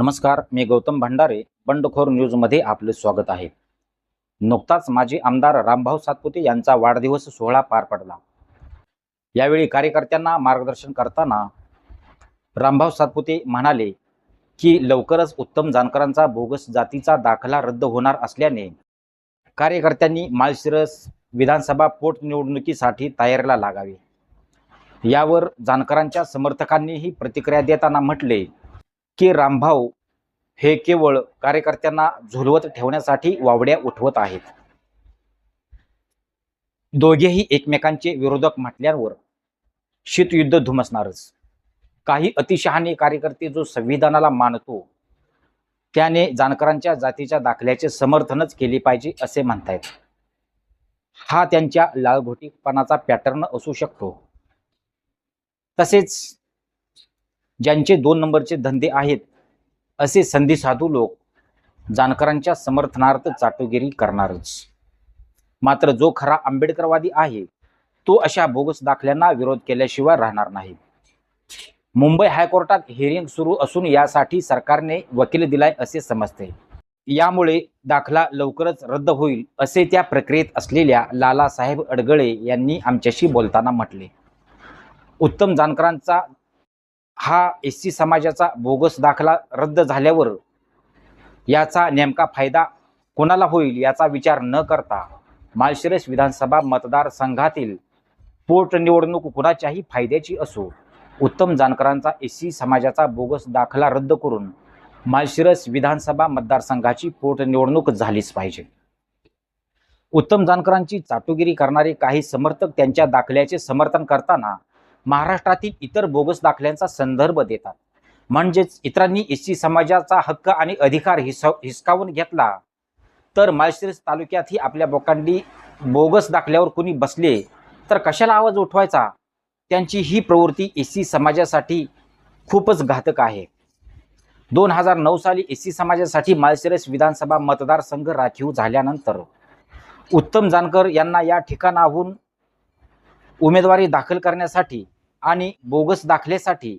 नमस्कार मी गौतम भंडारे बंडखोर न्यूजमध्ये आपले स्वागत आहे. नुकताच माजी आमदार रामभाऊ सातपुते यांचा वाढदिवस सोहळा पार पडला. यावेळी कार्यकर्त्यांना मार्गदर्शन करताना रामभाऊ सातपुते म्हणाले की लवकरच उत्तम जानकरांचा बोगस जातीचा दाखला रद्द होणार असल्याने कार्यकर्त्यांनी माळशिरस विधानसभा पोटनिवडणुकीसाठी तयारीला लागावे. यावर जानकरांच्या समर्थकांनीही प्रतिक्रिया देताना म्हटले की रामभाऊ हे केवळ कार्यकर्त्यांना झुलवत ठेवण्यासाठी वावड्या उठवत आहेत. दोघेही एकमेकांचे विरोधक म्हटल्यावर शीतयुद्ध धुमसणारच. काही अतिशहाने कार्यकर्ते जो संविधानाला मानतो त्याने जानकरांच्या जातीच्या दाखल्याचे समर्थनच केले पाहिजे असे म्हणतायत. हा त्यांच्या लालघोटीपणाचा पॅटर्न असू शकतो. तसेच ज्यांचे दोन नंबरचे धंदे आहेत असे संधी साधू लोक जानकरांच्या समर्थनार्थ चाटोगिरी करणारच. मात्र जो खरा आंबेडकरवादी आहे तो अशा बोगस दाखल्यांना विरोध केल्याशिवाय राहणार नाही. मुंबई हायकोर्टात हिअरिंग सुरू असून यासाठी सरकारने वकील दिलाय असे समजते. यामुळे दाखला लवकरच रद्द होईल असे त्या प्रक्रियेत असलेल्या लालासाहेब अडगळे यांनी आमच्याशी बोलताना म्हटले. उत्तम जानकरांचा हा एस सी समाजाचा बोगस दाखला रद्द झाल्यावर याचा नेमका फायदा कोणाला होईल याचा विचार न करता माळशिरस विधानसभा मतदारसंघातील पोटनिवडणूक कुणाच्याही फायद्याची असो उत्तम जानकरांचा एस सी समाजाचा बोगस दाखला रद्द करून माळशिरस विधानसभा मतदारसंघाची पोटनिवडणूक झालीच पाहिजे. उत्तम जानकरांची चाटुगिरी करणारे काही समर्थक त्यांच्या दाखल्याचे समर्थन करताना महाराष्ट्रातील इतर बोगस दाखल्यांचा संदर्भ देतात. म्हणजेच इतरांनी एस सी समाजाचा हक्क आणि अधिकार हिस हिसकावून घेतला. तर माळशिरस तालुक्यातही आपल्या बोकांडी बोगस दाखल्यावर कुणी बसले तर कशाला आवाज उठवायचा? त्यांची ही प्रवृत्ती एस सी समाजासाठी खूपच घातक आहे. दोन हजार नऊ साली एस सी समाजासाठी माळशिरस विधानसभा मतदारसंघ राखीव झाल्यानंतर उत्तम जानकर यांना या ठिकाणाहून उमेदवारी दाखल करण्यासाठी आणि बोगस दाखलेसाठी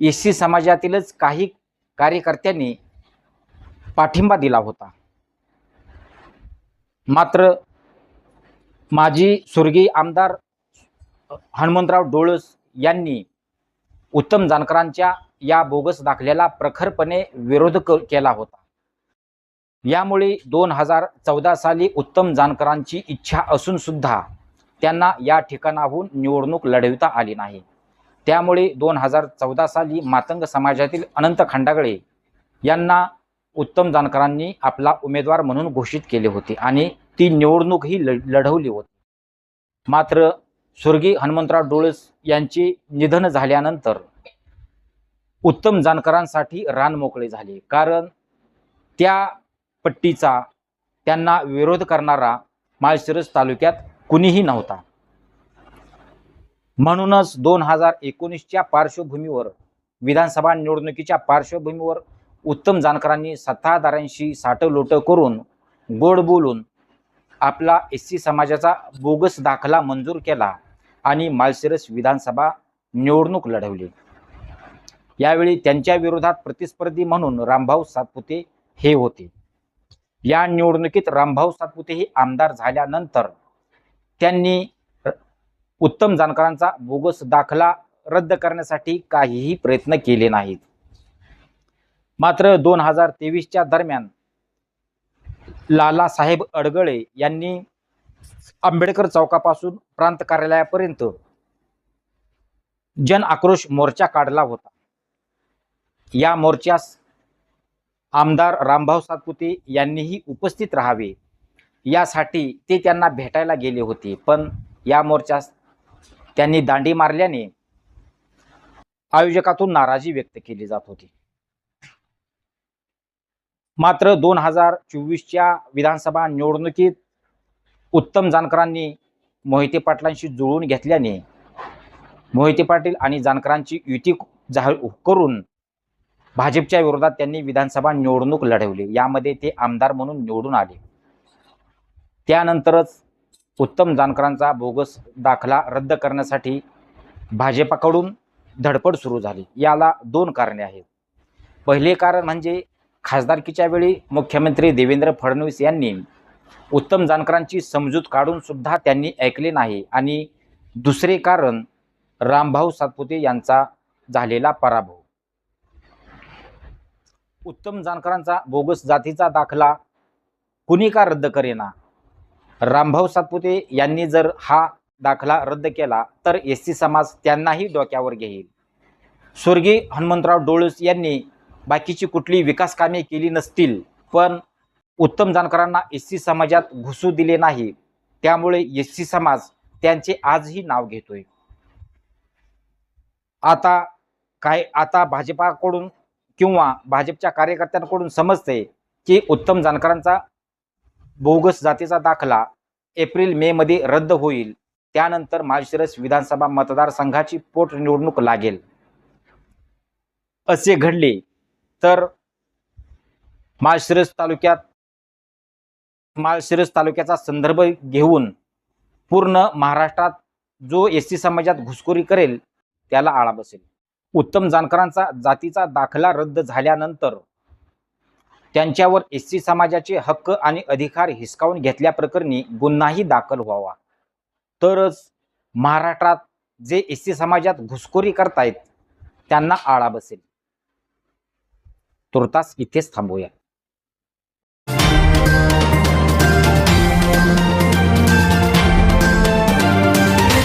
एस सी समाजातीलच काही कार्यकर्त्यांनी पाठिंबा दिला होता. मात्र माजी स्वर्गीय आमदार हनुमंतराव डोळस यांनी उत्तम जानकरांच्या या बोगस दाखल्याला प्रखरपणे विरोध क केला होता. यामुळे दोन हजार चौदा साली उत्तम जानकरांची इच्छा असून सुद्धा त्यांना या ठिकाणाहून निवडणूक लढविता आली नाही. त्यामुळे दोन हजार चौदा साली मातंग समाजातील अनंत खंडागळे यांना उत्तम जानकरांनी आपला उमेदवार म्हणून घोषित केले होते आणि ती निवडणूकही ल लढवली होती. मात्र स्वर्गीय हनुमंतराव डोळस यांचे निधन झाल्यानंतर उत्तम जानकरांसाठी रान मोकळे झाले. कारण त्या पट्टीचा त्यांना विरोध करणारा माळशिरस तालुक्यात कुणीही नव्हता. म्हणूनच दोन हजार एकोणीसच्या पार्श्वभूमीवर विधानसभा निवडणुकीच्या पार्श्वभूमीवर उत्तम जानकरांनी सत्ताधाऱ्यांशी साठवलोट करून गोड बोलून आपला एस सी समाजाचा बोगस दाखला मंजूर केला आणि माळशिरस विधानसभा निवडणूक लढवली. यावेळी त्यांच्या विरोधात प्रतिस्पर्धी म्हणून रामभाऊ सातपुते हे होते. या निवडणुकीत रामभाऊ सातपुते हे आमदार झाल्यानंतर त्यांनी उत्तम जानकरांचा बोगस दाखला रद्द करण्यासाठी काहीही प्रयत्न केले नाहीत. मात्र दोन हजार तेवीसच्या दरम्यान लालासाहेब अडगळे यांनी आंबेडकर चौकापासून प्रांत कार्यालयापर्यंत जन आक्रोश मोर्चा काढला होता. या मोर्चास आमदार रामभाऊ सातपुते यांनीही उपस्थित राहावे. यासाठी ते त्यांना भेटायला गेले होते. पण या मोर्चास त्यांनी दांडी मारल्याने आयोजकातून नाराजी व्यक्त केली जात होती. मात्र दोन हजार चोवीसच्या विधानसभा निवडणुकीत उत्तम जानकरांनी मोहिते पाटलांशी जुळवून घेतल्याने मोहिते पाटील आणि जानकरांची युती जाहीर करून भाजपच्या विरोधात त्यांनी विधानसभा निवडणूक लढवली. यामध्ये ते आमदार म्हणून निवडून आले. त्यानंतरच उत्तम जानकरांचा बोगस दाखला रद्द करण्यासाठी भाजपाकडून धडपड सुरू झाली. याला दोन कारणे आहेत. पहिले कारण म्हणजे खासदारकीच्या वेळी मुख्यमंत्री देवेंद्र फडणवीस यांनी उत्तम जानकरांची समजूत काढून सुद्धा त्यांनी ऐकले नाही आणि दुसरे कारण रामभाऊ सातपुते यांचा झालेला पराभव. उत्तम जानकरांचा बोगस जातीचा दाखला कुणी का रद्द करेना? रामभाऊ सातपुते यांनी जर हा दाखला रद्द केला तर एस सी समाज त्यांनाही डोक्यावर घेईल. स्वर्गीय हनुमंतराव डोळस यांनी बाकीची कुठली विकास कामे केली नसतील पण उत्तम जानकरांना एस सी समाजात घुसू दिले नाही. त्यामुळे एस सी समाज त्यांचे आजही नाव घेतोय. आता काय आता भाजपाकडून किंवा भाजपच्या कार्यकर्त्यांकडून समजते की उत्तम जानकरांचा बोगस जातीचा दाखला एप्रिल मे मध्ये रद्द होईल. त्यानंतर माळशिरस विधानसभा मतदारसंघाची पोटनिवडणूक लागेल. असे घडले तर माळशिरस तालुक्यात माळशिरस तालुक्याचा संदर्भ घेऊन पूर्ण महाराष्ट्रात जो एस टी समाजात घुसखोरी करेल त्याला आळा बसेल. उत्तम जानकरांचा जातीचा दाखला रद्द झाल्यानंतर त्यांच्यावर एस सी समाजाचे हक्क आणि अधिकार हिसकावून घेतल्याप्रकरणी गुन्हाही दाखल व्हावा. तरच महाराष्ट्रात जे एस सी समाजात घुसखोरी करतायत त्यांना आळा बसेल. तुर्तास इथेच थांबूया.